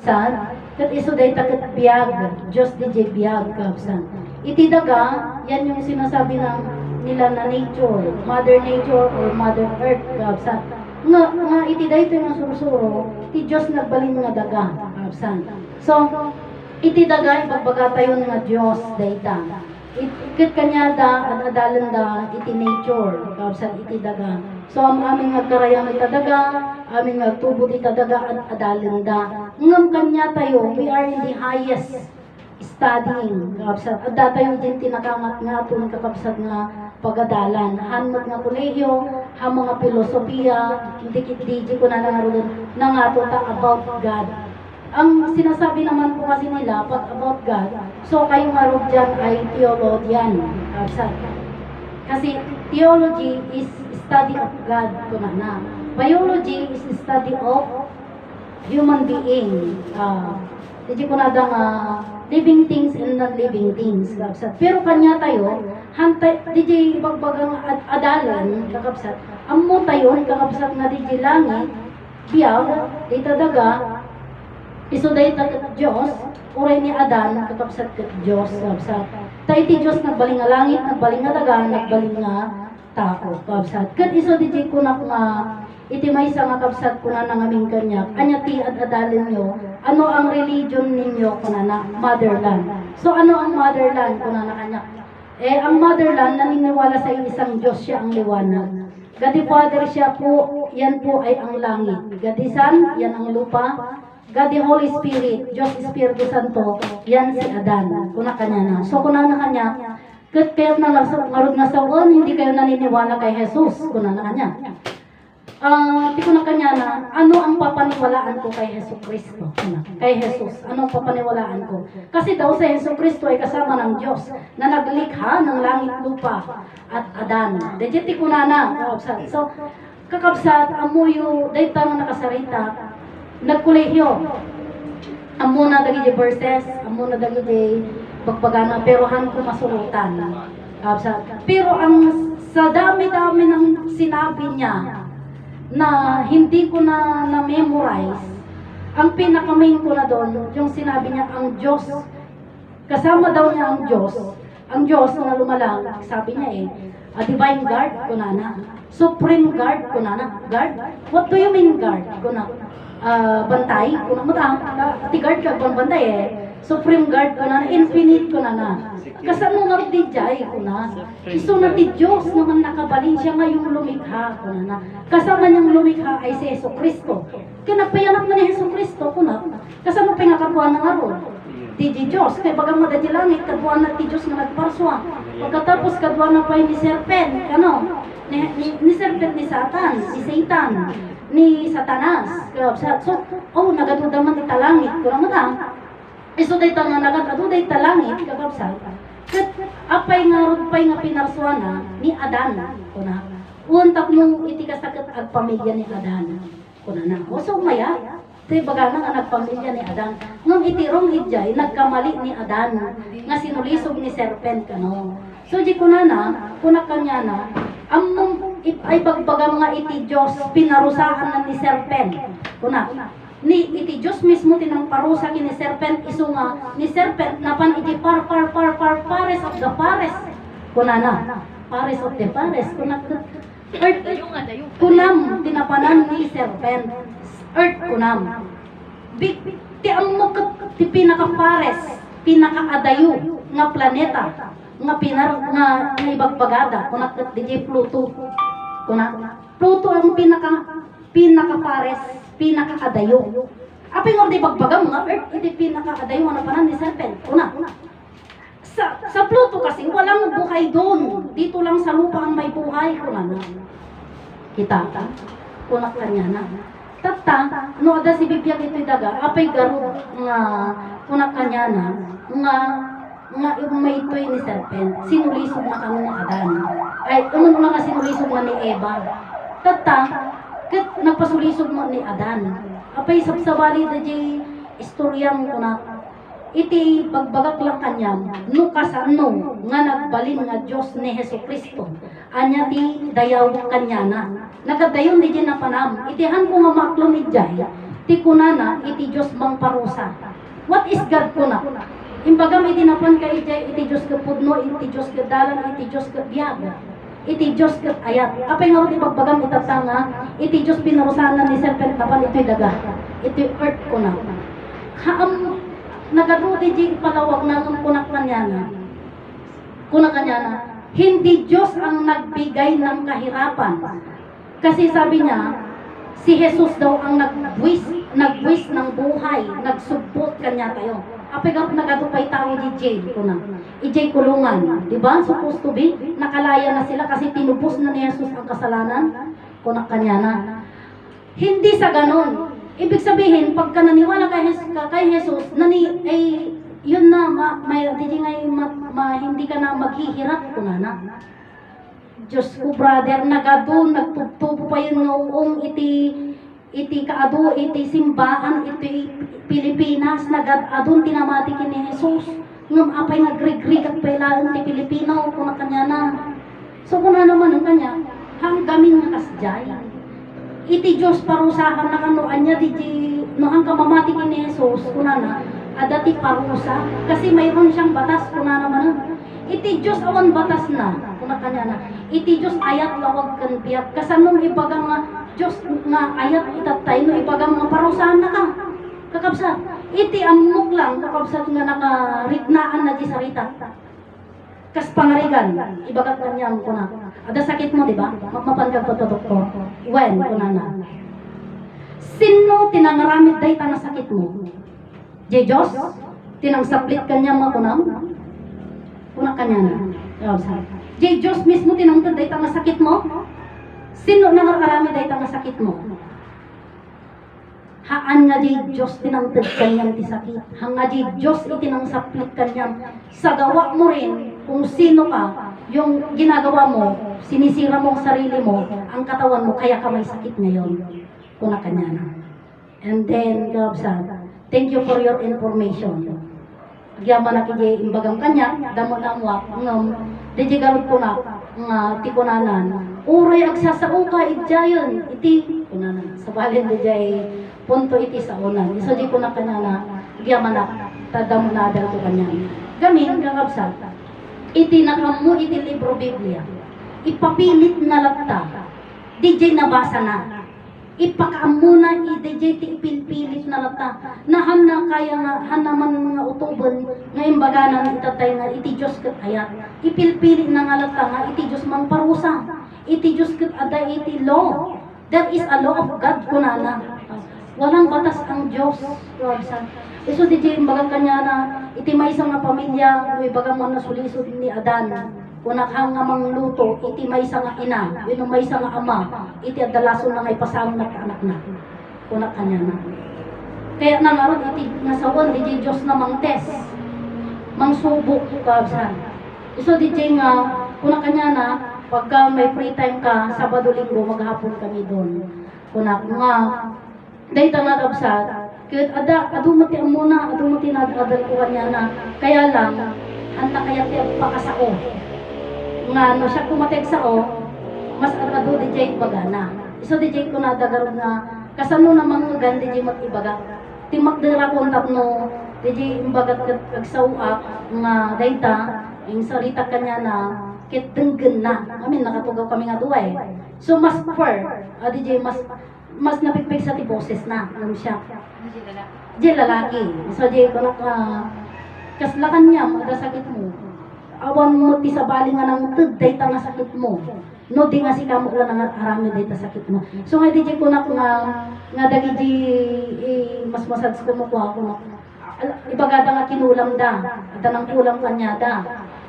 San, kat iso day takat biyag, Diyos di biyag kapsan. Iti daga, yan yung sinasabi ng nila na nature, Mother Nature or Mother Earth kapsan. Nga, nga iti day ito yung surusuro, ti Diyos nagbalin nga daga kapsan. So, iti daga, ipagbaga tayo nga Diyos dayta. Ikit kanya da, ang adalan da, iti nature, kapsan iti daga. So, ang aming nagkarayang iti daga, aming nagtubo iti daga, at adalan da. Ngam kanya tayo, we are in the highest studying, kapsan. At da tayo din tinakangat nga, itong kakapsat nga pagadalan. Hanmat nga kolehiyo, ha mga filosofiya, hindi kitidiji ko na nangaroon na nga to ta about God ang sinasabi naman po kasi nila pag about God, so kayo nga ro dyan ay theologian. Kapsa. Kasi theology is study of God ko na na. Biology is study of human being. Uh, Hindi ko na nga living things and non-living things. Kapsat. Pero kanya tayo, hantay, DJ bagbagang ad adalan, kakapsat. Amo tayo, kakapsat nga DJ langit, biyag, dita daga, Iso day tagat Diyos, uray ni Adan, kakapsat kat Diyos, kapsat. Ta iti Diyos nagbaling nga langit, nagbaling nga daga, nagbaling nga tao, kapsat. Kat iso di jay kunak nga, iti may isa nga kapsat kuna ng aming kanyak, anya ti at adalin nyo, ano ang religion ninyo kuna na motherland. So ano ang motherland kuna na kanyak? Eh, ang motherland, naniniwala sa isang Diyos siya ang liwanag. The Father siya po, yan po ay ang langit. Son, yan ang lupa. God the Holy Spirit, Diyos Espiritu Santo, yan si Adan. Kuna kanya na. So kuna na kanya, kat kayo na nasa, ngarod nga sa uwan, hindi kayo naniniwala kay Jesus. Kuna na kanya. Ah, di ko na kanya na, ano ang papaniwalaan ko kay Hesus Kristo? Kay Jesus, ano ang papaniwalaan ko? Kasi daw sa Hesus Kristo ay kasama ng Diyos na naglikha ng langit lupa at Adan. Dejeti ko na na. So, kakabsat, amuyo, dahil nga nakasarita, nagkolehiyo. Amo na dagi di verses, amo na dagi di pero han ko masulutan. Kakabsat. Pero ang sa dami-dami ng sinabi niya, na hindi ko na na-memorize, ang pinaka-main ko na doon, yung sinabi niya, ang Diyos, kasama daw niya ang Diyos, ang Diyos na lumalang, sabi niya eh, a divine guard ko na na, supreme guard ko na na, guard? What do you mean guard ko Ah, bantay ko na, muta, ti guard ka, kung bantay eh, supreme guard ko na infinite ko na na. Kasano nga di jay ko na. Iso na ti Diyos naman nakabalin siya ngayong lumikha ko na na. Kasama niyang lumikha ay si Yeso Kristo. Kinapayanak na ni Yeso Kristo ko na. Kasama pa nga kapuan ng aron. Ti di Diyos. Kaya bagang mada di langit, kaduan na ti Diyos nga nagparswa. Pagkatapos kaduan na pa ni Serpent. Ano? Ni, ni, ni Serpent ni Satan, ni Satan, ni Satanas. So, oh, nagaduda man ti talangit. Kung mo Iso day nga nagad day talangit kakabsat. Kat apay nga rupay nga pinarsuana ni Adan kuna. Untak nung iti kasakat ag pamilya ni Adan kuna na. O so maya Te baga nga nagpamilya ni Adan. Ngam iti rong hidjay nagkamali ni Adan nga sinulisog ni serpent kano. So di kuna na, kuna kanya na, it- ay bagbaga mga iti Diyos pinarusahan na ni serpent. Kuna, ni iti Diyos mismo tinang parusa kini serpent iso nga ni serpent napan iti par par par par pares of the pares. Kuna na pares of the pares. Kuna earth kunam tinapanan ni serpent earth kunam. Big ti ammo ket ti pinaka pares pinaka adayo nga planeta nga pinar nga ibagbagada. Kuna ket di Pluto kuna Pluto ang pinaka pinaka pares pinaka-adayo. Apay nga di bagbaga mga earth, iti pinaka-adayo na panan ni serpent. Una, sa, sa Pluto kasi walang buhay doon. Dito lang sa lupa ang may buhay. Kuna na. Kita ka? Kunak kanya na. Tata, no ada si bibiyag ito daga, apay garo nga kunak kanya na, nga nga yung may ito'y ni serpent, sinulisog na kamo Adan. Ay, umano na nga sinulisog na ni Eva. Tata, kat nagpasulisog mo ni Adan. Apay sabsabali da jay istoryang ko na iti pagbagak lang kanyam no kasano nga nagbalin nga Dios ni Hesus Kristo anya ti dayaw kanya na nagadayon di na panam itihan ko nga maklon ni jay ti kunana iti Diyos mang parusa. What is God kuna? Imbagam iti napan ka iti, iti Diyos ka pudno, iti Diyos ka dalan, iti Diyos ka biyag. Iti Diyos ka ayat. Apay nga iti pagbagam itatanga, iti Diyos pinarusanan ni serpent napan ito'y daga. Ito'y earth kuna. Haam, nagadudi di palawag na ang kunak kanya kuna kanya na, hindi Diyos ang nagbigay ng kahirapan. Kasi sabi niya, si Jesus daw ang nagwis, nagwis ng buhay, nagsubot kanya tayo. Apigap nagatupay tao di jail ko na. I-jail kulungan. Di ba? Supposed to be. Nakalaya na sila kasi tinubos na ni Jesus ang kasalanan. Kunak kanya na. Hindi sa ganon. Ibig sabihin, pagka naniwala kay Jesus, kay Jesus nani, ay, yun na, ma, may, di ngay, ma, ma, hindi ka na maghihirap ko na. Diyos ko, brother, nagado, nagtugtubo pa yun noong iti, iti kaado, iti simbaan, iti Pilipinas, nagadadon tinamati kini Jesus. Ngam apay nagrig-rig at pailaan ti Pilipino, kung na kanya na. So kung na naman ang kanya, hanggamin nga kasjay. Iti Diyos parusahan na kanuan niya, di no ang kamamati kini Jesus, kuna na, adati parusa, kasi mayroon siyang batas, kuna naman. Iti Diyos awan batas na, kuna kanya na. Iti Diyos ayat lawag kan biyak, kasanong ibaga nga, Diyos nga ayat itatay, no ibaga nga parusahan na ka. Kakabsat, iti amok lang, kakabsat nga nakarignaan na di sarita. Kas pangarigan, ibagat na niya ko na. Ada sakit mo, di ba? Mapapangag ko to doktor. When, kuna na. Sino tinangaramit day tanga sakit mo? Je Diyos? Tinang saplit kanya mo kunam? Kuna kanya na. Kakabsat. Je Diyos mismo tinang day tanga sakit mo? Sino nangaramit day tanga sakit mo? Haan nga di Diyos tinangtad kanyang ti sakit. Hang nga di Diyos itinang saplit kanyang sa gawa mo rin kung sino ka, yung ginagawa mo, sinisira mo ang sarili mo, ang katawan mo, kaya ka may sakit ngayon. Kuna kanya na. And then, Gabsat, thank you for your information. Agyaman na kiji imbagang kanya, damo na mo, ngam, di garot ko na, nga tikunanan, uray agsasao ka, idjayon, iti, kunanan, sa balin di jay, punto iti sa unan. So di ko na kanya na, agyaman na, tadamo na adal ko kanya. Gamin, gagabsat, iti nakamu iti libro Biblia, ipapilit na latta, jay nabasa na, ipakaamuna i-DJ ti ipilpilit na lata na hana kaya nga hanaman nga utuban nga imbaganan itatay nga iti Diyos kat ayat ipilpilit na nga lata nga iti Diyos mang parusa. Iti Diyos kat ada iti law. There is a law of God kunana walang batas ang Diyos san iso di imbaga kanya na iti may isang nga pamilya no ibaga mo na sulisod ni Adan Unak hang nga mangluto, iti may isang nga ina, yun may isang nga ama, iti adalason na ngay pasang na anak na. Unak kanya na. Kaya na nga ron, iti nasawan, di Diyos na mang test. Mang subok kabsan. So di nga, unak kanya na, pagka may free time ka, Sabado Linggo, maghapon kami doon. Unak nga, dahil tanga kabsan, kaya ada, adumati ang muna, adumati na adal ko kanya na, kaya lang, anta kaya tiyak pakasao nga no siya kumatek sa o mas arado di jay bagana. Iso di jay ko na dagarog nga kasano namang gan di jay mat ibaga timak dira ko tapno di jay imbagat kag sauak nga dayta ing salita kanya na kit denggen na. Amin nakatugaw kami nga duay so mas per uh, di jay mas mas napikpik sa ti boses na ano siya. Di lalaki. So di ko na uh, kaslakan niya mga sakit mo. Awan mo ti sa bali nga nang ted ta nga sakit mo. No di nga si kamo lang nga arami day ta sakit mo. So nga di ko na nga nga dagi di eh, mas masad ko mo ko ako na ibagada nga kinulam da. At nang kulang kanya da.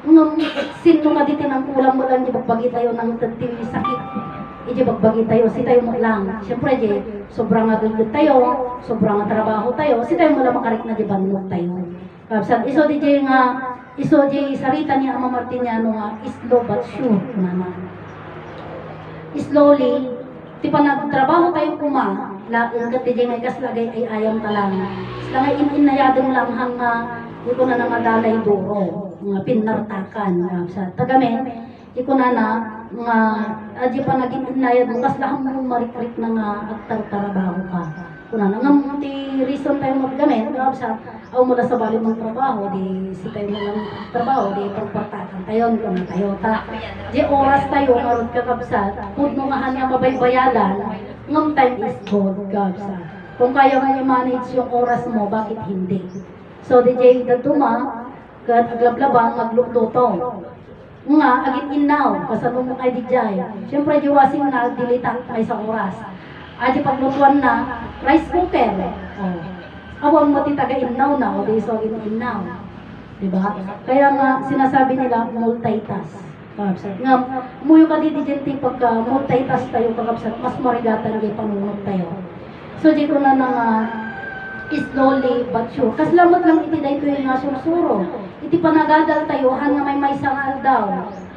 Ngam sino nga dito nang kulang mo lang di bagbagi tayo ng ti sakit Iji bagbagi tayo, si tayo mo lang. Siyempre, di, sobrang nga gulgod tayo, sobrang trabaho tayo, si tayo mo lang makarik na di banlog tayo. Kapsat, iso di jay nga, iso di sarita ni Ama Martiniano nga, slow but sure naman. Slowly, ti pa nagtrabaho tayo kuma, lain ka ti jay nga ikaslagay ay ayam ka lang. Sila nga ininayadong lang hang nga, di ko na nangadalay duro, nga pinartakan. Kapsat, tagamin, di ko na na, nga, adyo pa naging inayad mo, kas lahang mo marikrik na nga at trabaho ka. Kuna na nga ti reason tayo maggamit, kabsat, aw mula sa bali mong trabaho, di si tayo mo ng trabaho, di pagpartakan tayo, kuna tayo ta. Di oras tayo, marod ka kabsat, pud mo nga nga mabaybayadan, ngam time is gold, kabsat. Kung kaya mo i-manage yung oras mo, bakit hindi? So, di jay datuma, kat aglablabang, magluto nga, agit inaw, kasano mo kay dijay. Siyempre, di wasing na, dilita ay sa oras. Adi paglutuan na, rice cooker. Oh. Awang mo ti taga inaw na, o di so inaw. Diba? Kaya nga, sinasabi nila, multitask. Kapsat. Nga, muyo ka di di pagka multitask tayo kakapsat, mas marigatan di panunod tayo. So, dito na na nga, slowly but sure. Kaslamat lang iti dahito yung nga sursuro. Iti panagadal tayo, han nga may may sangal daw.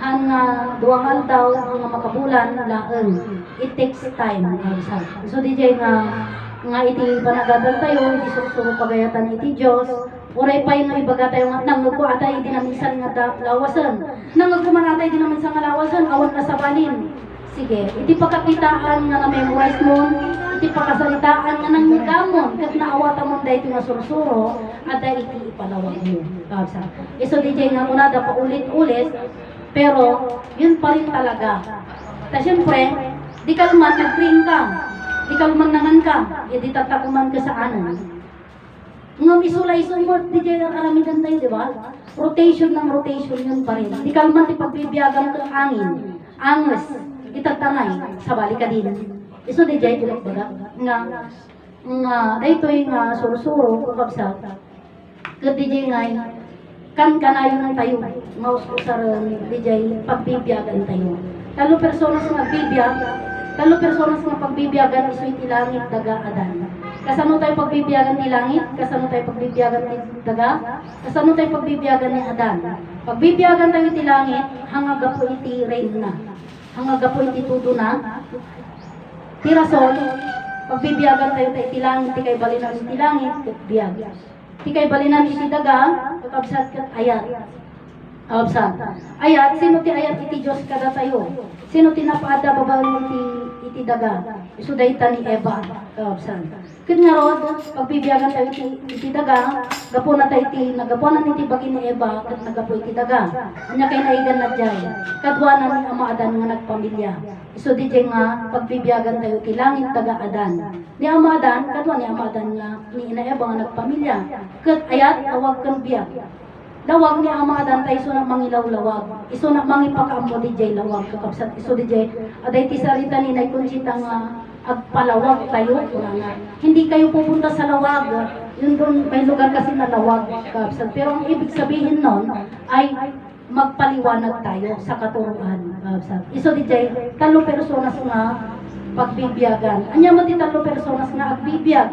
Han nga duwangal daw, nga makabulan, laeng. It takes time. So, DJ nga, nga iti panagadal tayo, iti sursuro pagayatan iti Diyos, Uray pa yung ibaga tayo nga, nang ko atay dinamisan nga da, lawasan. Nang man atay dinamisan nga lawasan, awan na sa balin. Sige, iti pagkakitaan nga na-memorize mo, iti pagkasalitaan nga nang gamon, kat naawata mo dahil iti nga sursuro, at dahil iti ipalawag mo. Kabsa. Iso DJ nga muna da paulit-ulit, pero yun pa rin talaga. Ta syempre, di ka man nag-train ka, di ka man nangan ka, eh di tatakuman ka sa anan. Ngam isulay-isulay mo, di dyan ang karamihan tayo, di ba? Rotation ng rotation yun pa rin. Di ka man ti pagbibiyagan ng angin, angas, itatangay, sa balik ka din. Iso dyan, di ba? Nga, nga, dahito yung nga sursuro, kakabsat, kat di dyan nga, kan kanayo ng tayo, maus ko sa di dyan, pagbibiyagan tayo. Talo personas nga bibiyag, talo personas nga pagbibiyagan, iso iti langit, daga, adan. Kasano tayo pagbibiyagan ni langit? Kasano tayo pagbibiyagan ni daga? Kasano tayo pagbibiyagan ni Adan? Pagbibiyagan tayo ti langit, hangaga po iti rain na. Hangaga po iti tudo na. Tirasol, pagbibiyagan tayo tayo ti langit, ti kay balinan iti langit, kat biyag. Ti kay balinan iti daga, kakabsat kat ayat. Absat. Ayat, sino ti ayat iti Diyos kada tayo? Sino ti napaada babal iti iti daga? Isu dayta ni Eva. Absat. Kin nga rod, pagbibiyagan tayo iti, iti daga, gapo na tayo iti, nagapo na iti bagi ni Eva, kat nagapo iti daga. Anya kay naigan na dyan. Kadwa na ni Ama Adan nga nagpamilya. Isu di dyan nga, pagbibiyagan tayo iti langit daga Adan. Ni Ama Adan, kadwa ni Ama Adan nga, ni Ina Eva nga nagpamilya. Kat ayat, awag kang biyag. Lawag ni Ama Adan tayo iso na mangilaw-lawag. Iso na mangipakaamo di jay lawag kakapsat. Iso di jay aday ti sarita ni Nay Conchita nga agpalawag tayo. Nga. Hindi kayo pupunta sa lawag. Yun doon may lugar kasi na lawag kakapsat. Pero ang ibig sabihin nun ay magpaliwanag tayo sa katuruan kakapsat. Iso di jay talo personas nga pagbibiyagan. Anya mo ti talo personas nga agbibiyag.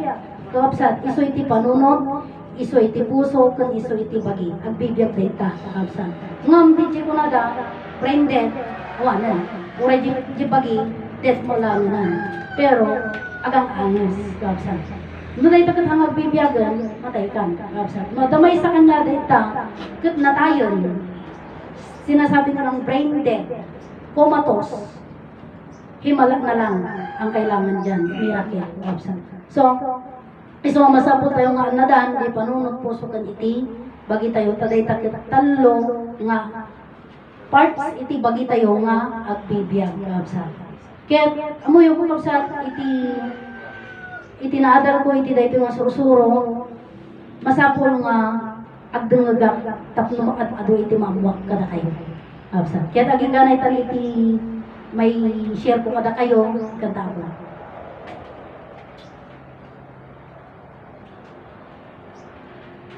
Kakapsat. Iso iti panunod iso iti puso kan iso iti bagi ang bibiyag data kabsan ngam di ko na da branded wala ura di, di bagi dead mo lang na pero agang angas kabsan Nunay takat ang agbibiyagan, matay kan, kabsan. Madamay sa kanya data, kat natayon. Sinasabi na ng brain dead, comatose, himala na lang ang kailangan dyan, miracle, kabsan. So, Iso nga masapot tayo nga anadan, di panunod puso kan iti, bagi tayo taday takit talo nga parts iti bagi tayo nga agbibiyag kabsa. Kaya amo yung kabsa iti iti naadal ko iti dayto nga sursuro masapol nga agdengagak tapno at ado iti mamuwak kada kayo. Kabsa. Kaya agi ganay tali iti may share ko kada kayo kanta.